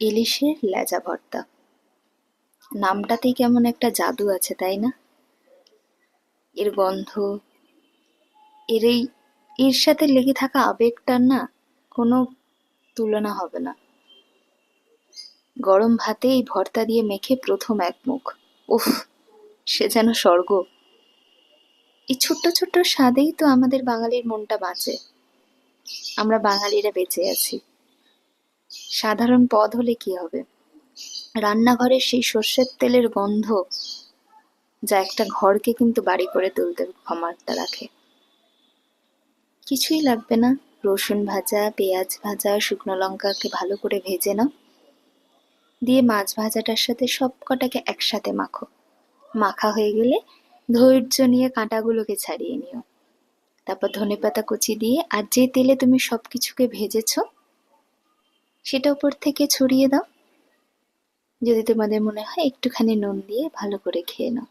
ইলিশের লেজা ভর্তা। নামটাতেই কেমন একটা জাদু আছে, তাই না? এর গন্ধ, এর এই, এর সাথে লেগে থাকা আবেগটার না কোনো তুলনা হবে না। গরম ভাতে এই ভর্তা দিয়ে মেখে প্রথম এক মুখ। উফ, সে যেন স্বর্গ। এই ছোট্ট ছোট্ট স্বাদেই তো আমাদের বাঙালির মনটা বাঁচে। আমরা বাঙালিরা বেঁচে আছি। সাধারণ পদ হলে কি হবে? রান্নাঘরের সেই সর্ষের তেলের গন্ধ যা একটা ঘরকে কিন্তু বাড়ি করে তুলতে ক্ষমতা রাখে। কিছুই লাগবে না। রসুন ভাজা, পেঁয়াজ ভাজা, শুকনো লঙ্কাকে ভালো করে ভেজে নাও। দিয়ে মাছ ভাজাটার সাথে সব কটাকে একসাথে মাখো। মাখা হয়ে গেলে ধৈর্য নিয়ে কাঁটাগুলোকে ছাড়িয়ে নিও। তারপর ধনেপাতা কুচি দিয়ে আর যে তেলে তুমি সব কিছুকে ভেজেছো সেটা উপর থেকে ছড়িয়ে দাও। যদি তোমাদের মনে হয় একটুখানি নুন দিয়ে ভালো করে খেয়ে নাও।